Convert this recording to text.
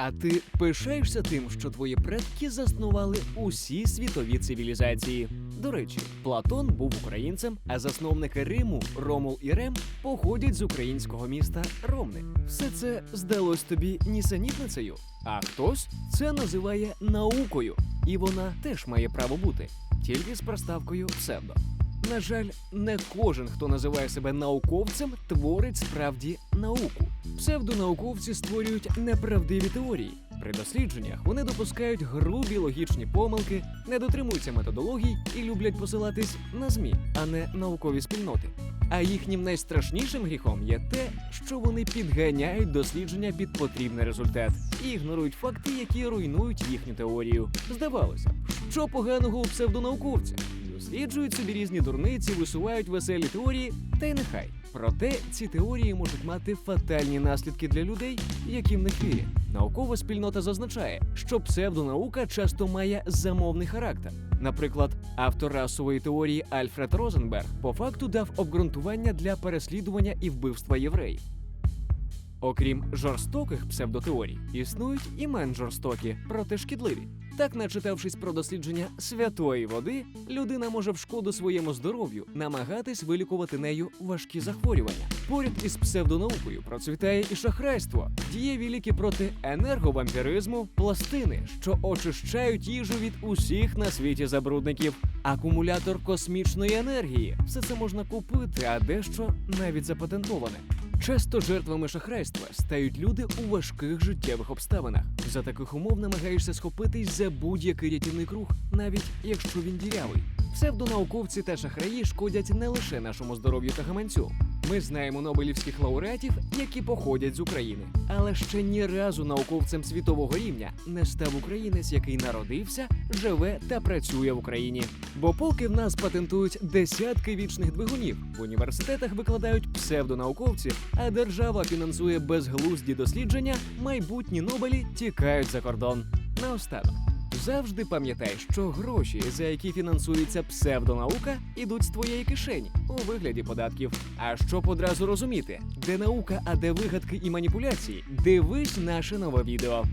А ти пишаєшся тим, що твої предки заснували усі світові цивілізації. До речі, Платон був українцем, а засновники Риму Ромул і Рем походять з українського міста Ромни. Все це здалось тобі нісенітницею, а хтось це називає наукою, і вона теж має право бути, тільки з проставкою псевдо. На жаль, не кожен, хто називає себе науковцем, творить справді науку. Псевдонауковці створюють неправдиві теорії. При дослідженнях вони допускають грубі логічні помилки, не дотримуються методологій і люблять посилатись на ЗМІ, а не наукові спільноти. А їхнім найстрашнішим гріхом є те, що вони підганяють дослідження під потрібний результат і ігнорують факти, які руйнують їхню теорію. Здавалося, що поганого у псевдонауковця? Досліджують собі різні дурниці, висувають веселі теорії, та й нехай. Проте ці теорії можуть мати фатальні наслідки для людей, в них вірять. Наукова спільнота зазначає, що псевдонаука часто має замовний характер. Наприклад, автор расової теорії Альфред Розенберг по факту дав обґрунтування для переслідування і вбивства євреїв. Окрім жорстоких псевдотеорій, існують і менш жорстокі, проте шкідливі. Так, начитавшись про дослідження святої води, людина може в шкоду своєму здоров'ю намагатись вилікувати нею важкі захворювання. Поряд із псевдонаукою процвітає і шахрайство, дієві ліки проти енерговампіризму, пластини, що очищають їжу від усіх на світі забрудників, акумулятор космічної енергії. Все це можна купити, а дещо навіть запатентоване. Часто жертвами шахрайства стають люди у важких життєвих обставинах. За таких умов намагаєшся схопитись за будь-який рятівний круг, навіть якщо він дірявий. Псевдонауковці та шахраї шкодять не лише нашому здоров'ю та гаманцю. Ми знаємо нобелівських лауреатів, які походять з України, але ще ні разу науковцем світового рівня не став українець, який народився, живе та працює в Україні. Бо поки в нас патентують десятки вічних двигунів, в університетах викладають псевдонауковці, а держава фінансує безглузді дослідження, майбутні Нобелі тікають за кордон. Наостанок. Завжди пам'ятай, що гроші, за які фінансується псевдонаука, ідуть з твоєї кишені у вигляді податків. А щоб одразу розуміти, де наука, а де вигадки і маніпуляції, дивись наше нове відео.